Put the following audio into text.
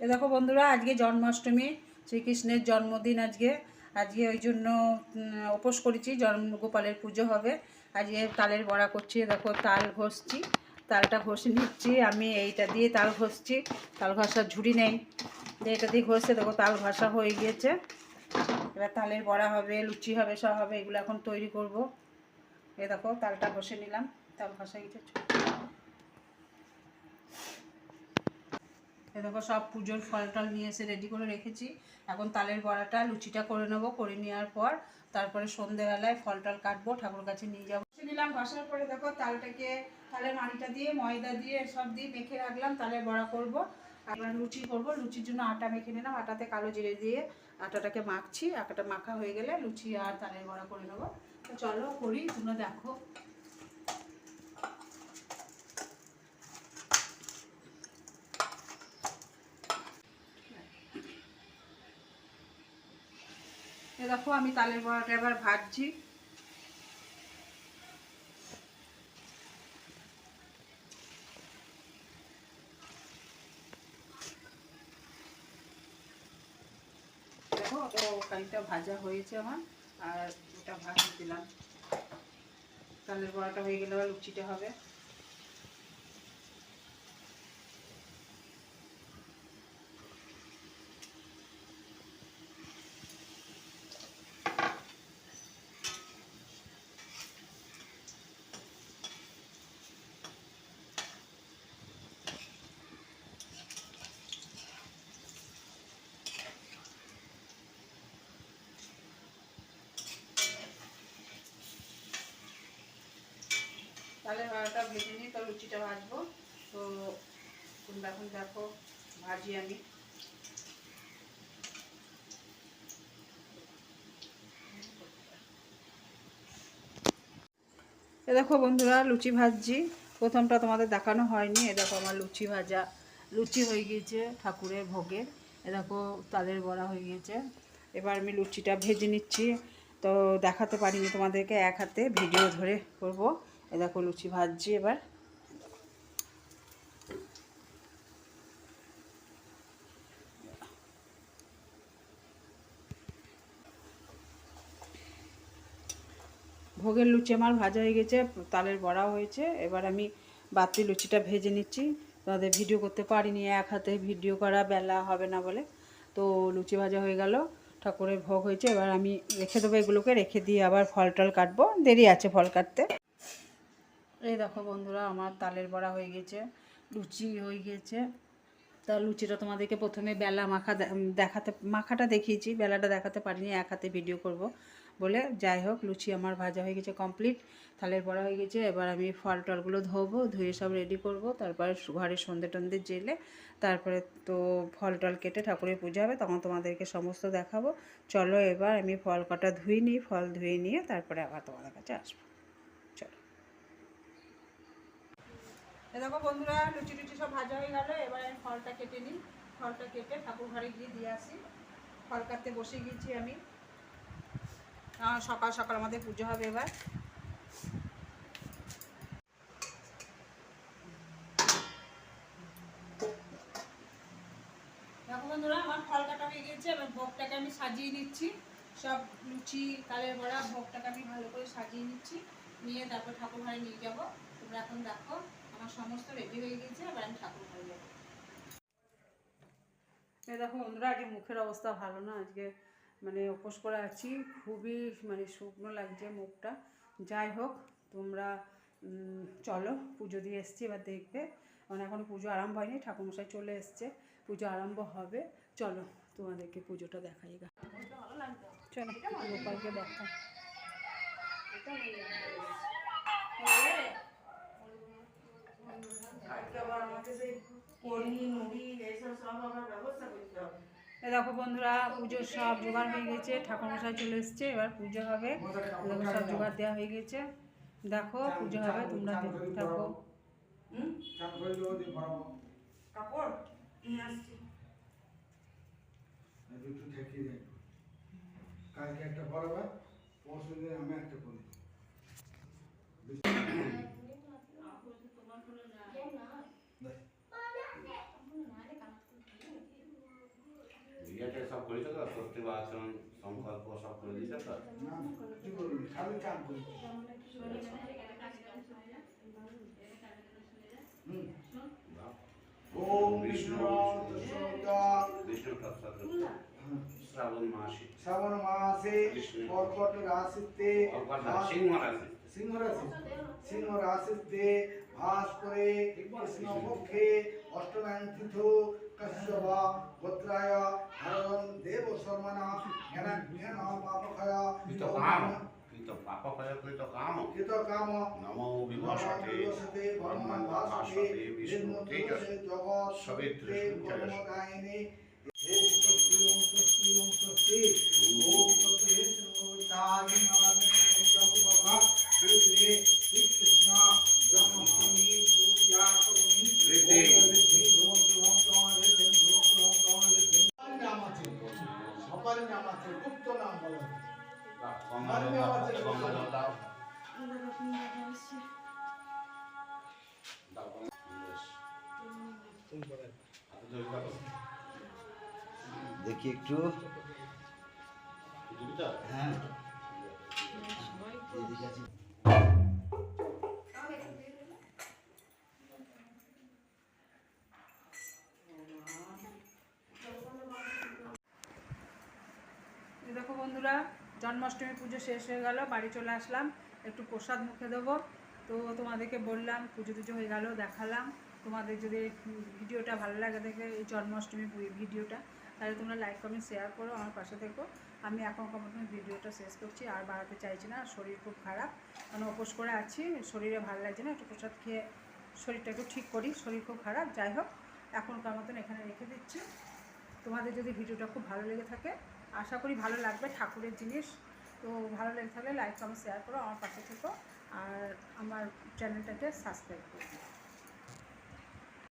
এ দেখো বন্ধুরা, আজকে জন্মাষ্টমী, শ্রীকৃষ্ণের জন্মদিন আজকে। আজকে ওই জন্য উপোস করেছি জন্ম গোপালের পুজো হবে। আজকে তালের বড়া করছি দেখো তাল ঘষছি, তালটা ঘষে নিচ্ছি, আমি এইটা দিয়ে তাল ঘষছি, তাল ঘষার ঝুড়ি নেই। এটা দিয়ে ঘষে দেখো তাল ঘষা হয়ে গিয়েছে। এবার তালের বড়া হবে, লুচি হবে, সব হবে, এগুলো এখন তৈরি করব। এ দেখো তালটা ঘষে নিলাম, তাল ঘষা গেছে দেখো সব পুজোর ফল টল নিয়ে এসে রেডি করে রেখেছি। এখন তালের বড়াটা, লুচিটা করে নেব। করে নেওয়ার পর তারপরে সন্ধেবেলায় ফল টল কাটবো, ঠাকুর কাছে নিয়ে যাব। নিলাম ঘষার পরে দেখো তালটাকে, তালের মাড়িটা দিয়ে, ময়দা দিয়ে সব দিয়ে মেখে রাখলাম, তালের বড়া করব। আর লুচি করব। লুচির জন্য আটা মেখে নিলাম, আটাতে কালো জিরে দিয়ে আটাটাকে মাখছি। আটাটা মাখা হয়ে গেলে লুচি আর তালের বড়া করে নেব। তো চলো করি, তোমরা দেখো। দেখো, আমি তালের বড়াটা এবার ভাজছি। দেখো খানিকটা ভাজা হয়েছে আমার, আর ওটা ভাজ দিলাম। তালের বড়াটা হয়ে গেলে আবার লুচিটা হবে। তালের বড়াটা ভেজে নিয়ে তো লুচিটা ভাজবো। তো এখন দেখো, ভাজি আমি। এ দেখো বন্ধুরা, লুচি ভাজছি। প্রথমটা তোমাদের দেখানো হয়নি। এ দেখো আমার লুচি ভাজা। লুচি হয়ে গিয়েছে ঠাকুরের ভোগের। এ দেখো, তালের বড়া হয়ে গিয়েছে। এবার আমি লুচিটা ভেজে নিচ্ছি। তো দেখাতে পারিনি তোমাদেরকে, এক হাতে ভিডিও ধরে করব। এ দেখো লুচি ভাজছি এবার। ভোগের লুচি আমার ভাজা হয়ে গেছে, তালের বড়া হয়েছে। এবার আমি বাতি লুচিটা ভেজে নিচ্ছি। তাদের ভিডিও করতে পারিনি, এক হাতে ভিডিও করা বেলা হবে না বলে। তো লুচি ভাজা হয়ে গেল, ঠাকুরের ভোগ হয়েছে। এবার আমি রেখে দেবো এগুলোকে, রেখে দিয়ে আবার ফল টল কাটবো। দেরি আছে ফল কাটতে। এই দেখো বন্ধুরা, আমার তালের বড়া হয়ে গেছে, লুচি হয়ে গেছে। তা লুচিটা তোমাদেরকে প্রথমে বেলা মাখা দেখাতে মাখাটা দেখিয়েছি, বেলাটা দেখাতে পারিনি, এক হাতে ভিডিও করব বলে। যাই হোক, লুচি আমার ভাজা হয়ে গেছে কমপ্লিট থালের বড়া হয়ে গেছে। এবার আমি ফল টলগুলো ধোবো, ধুয়ে সব রেডি করব। তারপরে ঘরে সন্ধে টন্ধে জেলে, তারপরে তো ফল টল কেটে ঠাকুরের পুজো হবে, তখন তোমাদেরকে সমস্ত দেখাবো। চলো এবার আমি ফল কটা ধুয়ে নিই, ফল ধুয়ে নিয়ে তারপরে আবার তোমাদের কাছে আসব চলো এ দেখো বন্ধুরা, লুচি টুচি সব ভাজা হয়ে গেল, এবার আমি ফলটা কেটে নিই। ফলটা কেটে ঠাকুর ঘরে গিয়ে দিয়ে আসি। ফল কাটতে বসে গিয়েছি আমি। সকাল সকাল আমাদের পুজো হবে এবার। দেখো বন্ধুরা, আমার ফল কাটা হয়ে গেছে এবার ভোগটাকে আমি সাজিয়ে নিচ্ছি। সব লুচি, কালের বড়া, ভোগটাকে আমি ভালো করে সাজিয়ে নিচ্ছি। নিয়ে তারপর ঠাকুর ঘরে নিয়ে যাব। তোমরা এখন দেখো। আমার সমস্ত রেডি হয়ে গেছে এবার আমি ঠাকুর ঘরে যাব। এই দেখো বন্ধুরা আজকে মুখের অবস্থা ভালো না আজকে মানে উপোস করে আছি। খুবই মানে শুকনো লাগছে মুখটা। যাই হোক তোমরা চলো পুজো দিয়ে এসছি এবার দেখবে। মানে এখনও পুজো আরম্ভ হয়নি ঠাকুরমশাই চলে এসছে। পুজো আরম্ভ হবে। চলো তোমাদেরকে পুজোটা দেখাই গা। চলো গোপালকে দেখা দেখো বন্ধুরা পুজোর সব জোগাড় হয়ে গেছে ঠাকুরমশাই চলে এসছে এবার পুজো হবে। সব জোগাড় দেওয়া হয়ে গেছে। দেখো পুজো হবে তোমরা দেখতে থাকো। কাপড় নিয়ে আসছি। কালকে একটা পড়াবে পরশু দিন আমি একটা ইয়েটা সব তো? সংকল্প সব করে দিয়েছ তো? না কি করবি খালি কাম করি ওম বিষ্ণু বিষ্ণু শ্রাবণ মাসে। শ্রাবণ মাসে। কর্কট রাশিতে অর্থাৎ সিংহ রাশি। সিংহ রাশি সিংহ রাশিতে ভাস করে কৃষ্ণ পক্ষে অষ্টনায়ন তীর্থ কশ্যপ গোত্রায় হরণ দেব শর্মণা জ্ঞান পাপক্ষয় কৃত কাম কৃত পাপ ক্ষয় কৃত কাম কৃত কাম নমো বিবসতে ভগবান ভাসতে বিষ্ণু তেজস জগৎ সবিত্র। কর্মদায়িনী ওম স্বস্তি ওম স্বস্তি ওম স্বস্তি ওম স্বস্তি তাগি নমঃ দেখি একটু। হ্যাঁ। দেখো বন্ধুরা জন্মাষ্টমী পুজো শেষ হয়ে গেল, বাড়ি চলে আসলাম, একটু প্রসাদ মুখে দেবো। তো তোমাদেরকে বললাম, পুজো টুজো হয়ে গেল, দেখালাম। তোমাদের যদি ভিডিওটা ভালো লাগে, দেখে এই জন্মাষ্টমী ভিডিওটা, তাহলে তোমরা লাইক কমেন্ট শেয়ার করো, আমার পাশে থেকো। আমি এখনকার মতন ভিডিওটা শেষ করছি, আর বাড়াতে চাইছি না, শরীর খুব খারাপ। মানে উপোস করে আছি, শরীরে ভালো লাগছে না, একটু প্রসাদ খেয়ে শরীরটা একটু ঠিক করি, শরীর খুব খারাপ, যাই হোক, এখনকার মতন এখানে রেখে দিচ্ছি। তোমাদের যদি ভিডিওটা খুব ভালো লেগে থাকে আশা করি ভালো লাগবে ঠাকুরের জিনিস। তো ভালো লেগে থাকলে লাইক কমেন্ট শেয়ার করো, আমার পাশে থেকো। আর আমার চ্যানেলটাকে সাবস্ক্রাইব করো।